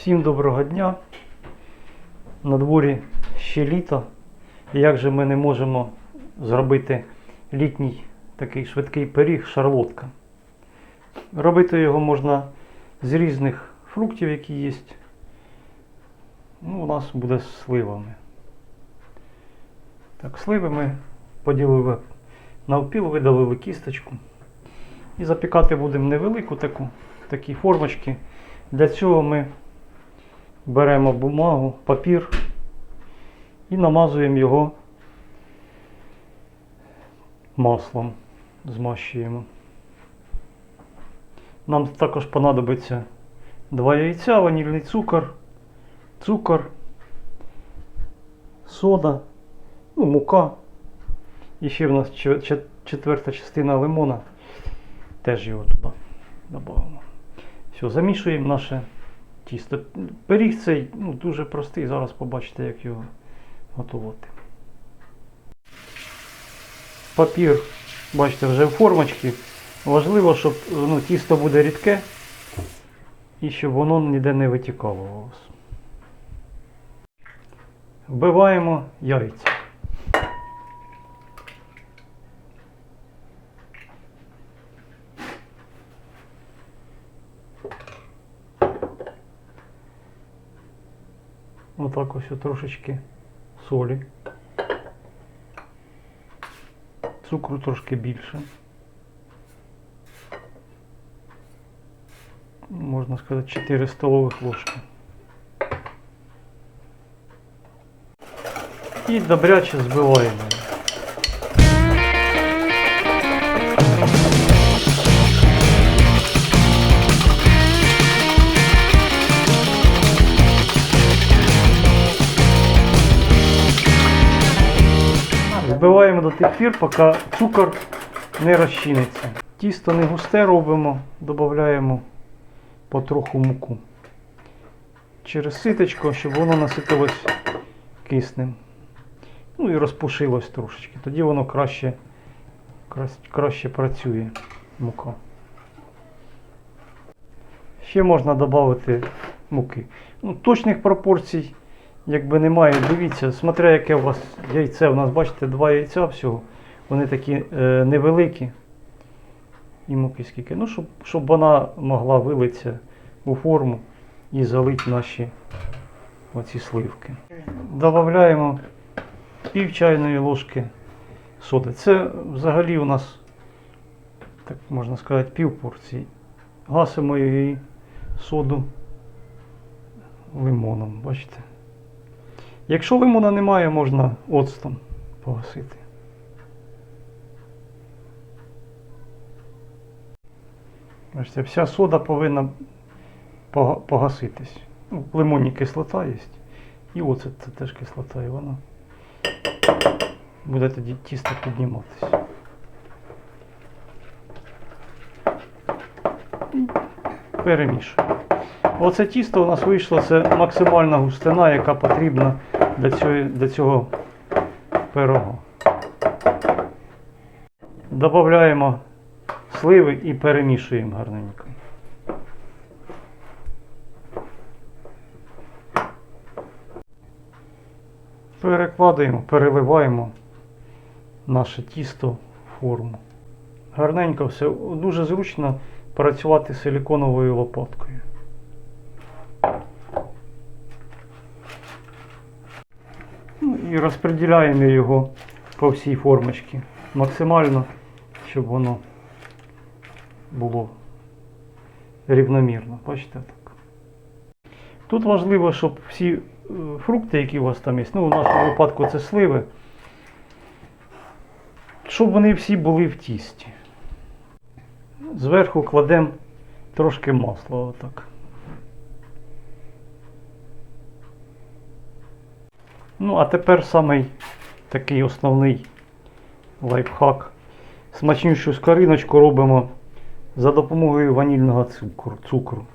Всім доброго дня. На дворі ще літо. Як же ми не можемо зробити літній такий швидкий пиріг шарлотка. Робити його можна з різних фруктів, які є. Ну, у нас буде з сливами. Так, сливи ми поділили навпіл, видалили кісточку. І запікати будемо невелику таку, такі формочки. Для цього ми беремо бумагу, папір і намазуємо його маслом, змащуємо. Нам також понадобиться два яйця, ванільний цукор, цукор, сода, ну, мука. І ще в нас четверта частина лимона. Теж його туди додамо. Все, замішуємо наше тісто. Пиріг цей ну, дуже простий, зараз побачите, як його готувати. Папір, бачите, вже в формочці. Важливо, щоб ну, тісто буде рідке і щоб воно ніде не витікало у вас. Вбиваємо яйця. Отак ось трошечки солі. Цукру трошки більше. Можна сказати 4 столових ложки. І добряче збиваємо. Збиваємо до тих пір, поки цукор не розчиниться. Тісто не густе робимо, додаємо потроху муку. Через ситочко, щоб воно наситилось киснем. Ну і розпушилось трошечки. Тоді воно краще, краще працює мука. Ще можна додати муки. Ну, точних пропорцій якби немає. Дивіться, смотря яке у вас яйце. У нас, бачите, два яйця всього. Вони такі е, невеликі. І муки скільки. Ну, щоб, щоб вона могла вилитися у форму і залити наші оці сливки. Додаємо пів чайної ложки соди. Це взагалі у нас, так можна сказати, пів порції. Гасимо її соду лимоном, бачите? Якщо лимона немає, можна оцтом погасити. Бачите, вся сода повинна погаситись. Ну, в лимонні кислота є. І оцет це теж кислота, і вона буде тоді тісто підніматися. Перемішуємо. Оце тісто у нас вийшло, це максимальна густина, яка потрібна для цього, для цього пирога. Додаємо сливи і перемішуємо гарненько. Перекладаємо, переливаємо наше тісто в форму. Гарненько все. Дуже зручно працювати силіконовою лопаткою. Ну, і розподіляємо його по всій формочці максимально, щоб воно було рівномірно. Бачите так. Тут важливо, щоб всі е, фрукти, які у вас там є, ну в нашому випадку це сливи, щоб вони всі були в тісті. Зверху кладемо трошки масла отак. Ну, а тепер самий такий основний лайфхак. Смачнішу скориночку робимо за допомогою ванільного цукру. цукру.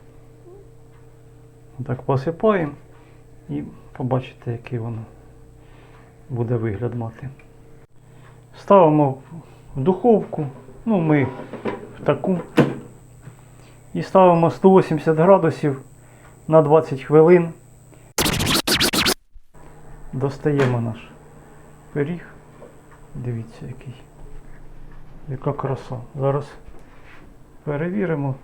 Так посипаємо і побачите, який воно буде вигляд мати. Ставимо в духовку, ну ми в таку. І ставимо 180 градусів на 20 хвилин. Достаємо наш пиріг. Дивіться, який. Яка краса. Зараз перевіримо.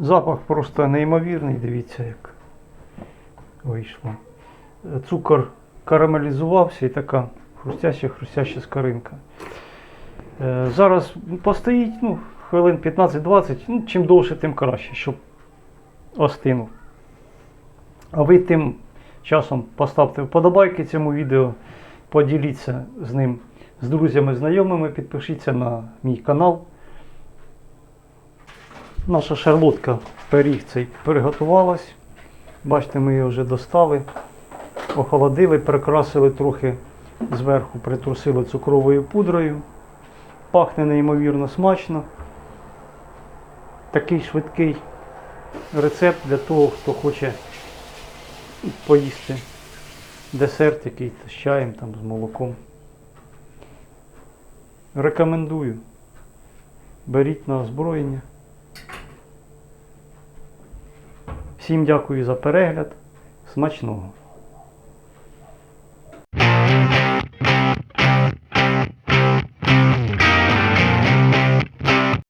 Запах просто неймовірний, дивіться, як вийшло. Цукор карамелізувався і така хрустяща хрустяща скоринка. Е, Зараз постоїть ну, хвилин 15-20, ну, чим довше, тим краще, щоб остинув. А ви тим часом поставте вподобайки цьому відео, поділіться з ним з друзями, знайомими, підпишіться на мій канал. Наша шарлотка пиріг цей приготувалась. Бачите, ми її вже достали, охолодили, прикрасили трохи зверху, притрусили цукровою пудрою. Пахне неймовірно смачно. Такий швидкий рецепт для того, хто хоче поїсти десерт який з чаєм, там, з молоком. Рекомендую. Беріть на озброєння. Всім дякую за перегляд. Смачного!